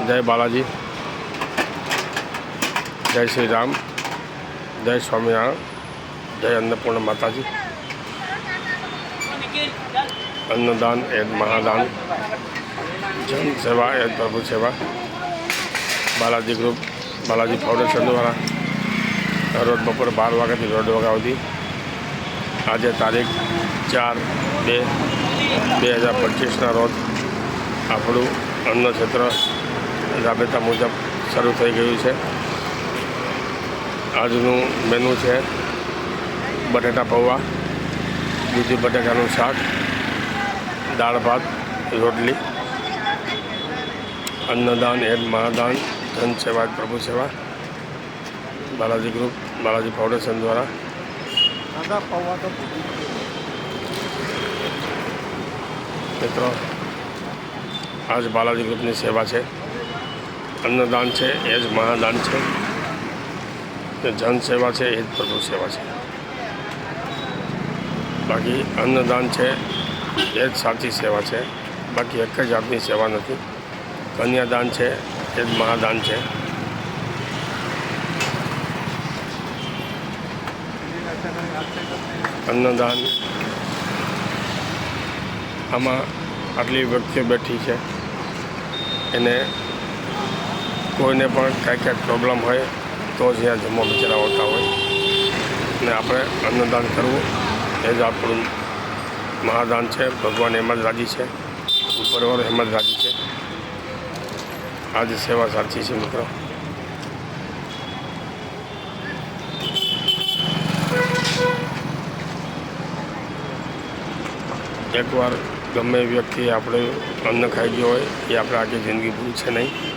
જય બાલાજી જય શ્રી રામ જય સ્વામિનારાયણ જય અન્નપૂર્ણા માતાજી અન્નદાન એ મહાદાન જન સેવા એ પ્રભુ સેવા બાલાજી ગ્રુપ બાલાજી ફાઉન્ડેશન દ્વારા રોજ બપોરે બાર વાગ્યાથી દોઢ વાગ્યા સુધી આજે તારીખ ચાર બે બે હજાર પચીસના રોજ આપણું અન્ન ક્ષેત્ર રાબેતા મુજબ શરૂ થઈ ગયું છે. આજનું મેનુ છે બટેટા પૌવા દૂધી બટેટાનું શાક દાળ ભાત રોટલી અન્નદાન એડ મહાદાન ધન સેવા પ્રભુ સેવા બાલાજી ગ્રુપ બાલાજી ફાઉન્ડેશન દ્વારા. મિત્રો આજ બાલાજી ગ્રુપની સેવા છે. અન્નદાન છે, એ જ મહાદાન છે. ને જન સેવા છે, એ જ પ્રભુ સેવા છે. બાકી અન્નદાન છે, એ જ સાચી સેવા છે. બાકી એક જ આપની સેવા નથી. કન્યાદાન છે, એ જ મહાદાન છે. અન્નદાન આમાં આટલી વ્યક્તિઓ બેઠી છે. એને કોઈને પણ કાંઈ ક્યાંક પ્રોબ્લેમ હોય, તો જ અહીંયા જમવા બિચારા હોતા હોય. ને આપણે અન્નદાન કરવું, એ જ આપણું મહાદાન છે. ભગવાન એમ જ રાજી છે. ઉપરવાળો એમ જ રાજી છે. આ જ સેવા સાચી છે મિત્રો. એકવાર ગમે વ્યક્તિ આપણે અન્ન ખાઈ ગયો હોય, એ આપણે આખી જિંદગી ભૂલશે નહીં.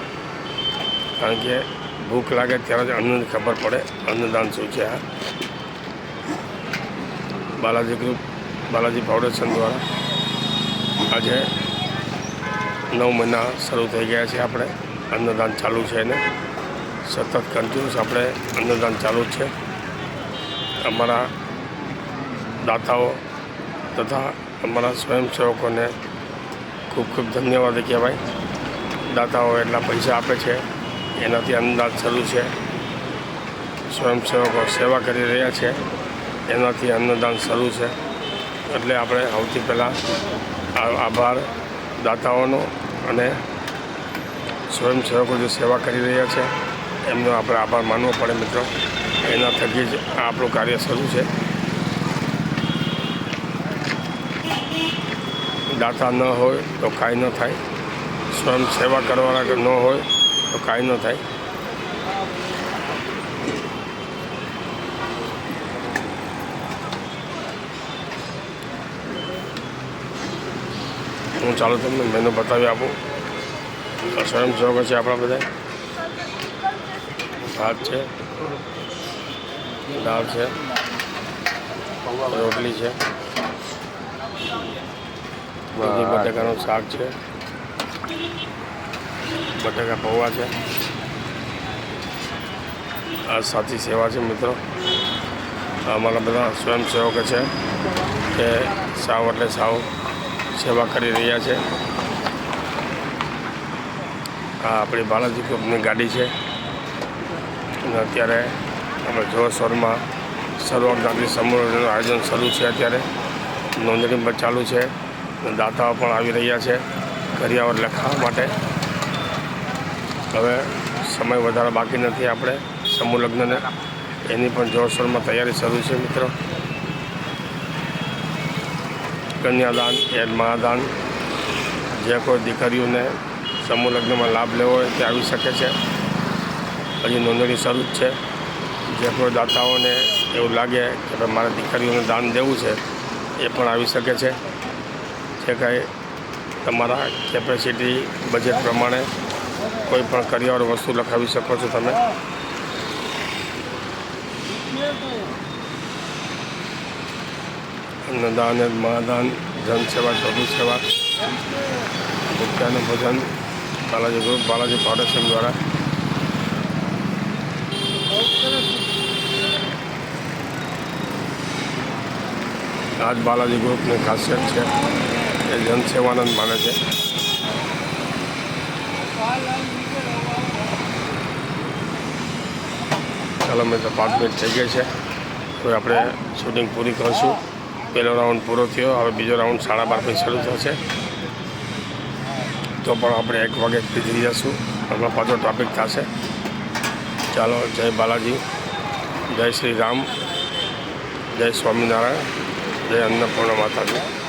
કારણ કે ભૂખ લાગે ત્યારે જ અન્નની ખબર પડે. અન્નદાન શું છે આ? બાલાજી ગ્રુપ, બાલાજી ફાઉન્ડેશન દ્વારા આજે નવ મહિના શરૂ થઈ ગયા છે આપણે. અન્નદાન ચાલુ છે એને. સતત કન્ટિન્યુઅસ આપણે અન્નદાન ચાલુ જ છે. અમારા દાતાઓ તથા અમારા સ્વયંસેવકોને ખૂબ ખૂબ ધન્યવાદ કહેવાય. દાતાઓ એટલા પૈસા આપે છે. એનાથી અન્નદાન શરૂ છે. સ્વયંસેવકો સેવા કરી રહ્યા છે. એનાથી અન્નદાન શરૂ છે. એટલે આપણે સૌથી પહેલાં આભાર દાતાઓનો અને સ્વયંસેવકો જે સેવા કરી રહ્યા છે, એમનો આપણે આભાર માનવો પડે મિત્રો. એના થકી જ આપણું કાર્ય શરૂ છે. દાતા ન હોય તો કાંઈ ન થાય. સ્વયં સેવા કરવાના ન હોય તો કાંઈ ન થાય. હું ચાલો તમને મેનુ બતાવી આપું. સ્વયંસેવકો છે આપણા બધા. ભાત છે, દાળ છે, રોટલી છે બટાકાનું શાક છે. બટાકા પૌવા છે. આ સાચી સેવા છે મિત્રો. અમારા બધા સ્વયંસેવકો છે કે સાવ એટલે સાવ સેવા કરી રહ્યા છે. આ આપણી બાલાજી ગ્રુપની ગાડી છે. અને અત્યારે આપણે જોરશોરમાં સર્વજ્ઞાતિ સમૂહનું આયોજન શરૂ છે અત્યારે. નોંધણી પણ ચાલુ છે. દાતાઓ પણ આવી રહ્યા છે. કરિયાવર લખાવવા માટે. હવે સમય વધારે બાકી નથી આપણે સમૂહ લગ્નને. એની પણ જોરશોરમાં તૈયારી શરૂ છે મિત્રો. કન્યાદાન એ મહાદાન. જે કોઈ દીકરીઓને સમૂહ લગ્નમાં લાભ લેવો હોય તે આવી શકે છે. હજી નોંધણી શરૂ જ છે. જે કોઈ દાતાઓને એવું લાગે કે ભાઈ મારે દીકરીઓને દાન દેવું છે, એ પણ આવી શકે છે. જે કાંઈ તમારા કેપેસિટી બજેટ પ્રમાણે કોઈ પણ કરિયાવર વસ્તુ લખાવી શકો છો તમે. અન્નદાન, મહાદાન જન સેવા પ્રભુ સેવા ભૂખ્યાનું ભોજન, બાલાજી ગ્રુપ બાલાજી ફાઉન્ડેશન દ્વારા. આજ બાલાજી ગ્રુપની ખાસિયત છે એ જનસેવાનંદ માને છે. ચાલો મેં તો પાંચ મિનિટ થઈ ગઈ છે. હવે આપણે શૂટિંગ પૂરી કરીશું. પહેલો રાઉન્ડ પૂરો થયો. હવે બીજો રાઉન્ડ સાડા બાર પછી શરૂ થશે. તો પણ આપણે એક વાગે થઈ જશું. હમણાં પાછો ટ્રાફિક થશે. ચાલો, જય બાલાજી. જય શ્રી રામ. જય સ્વામિનારાયણ. જય અન્નપૂર્ણા માતાજી.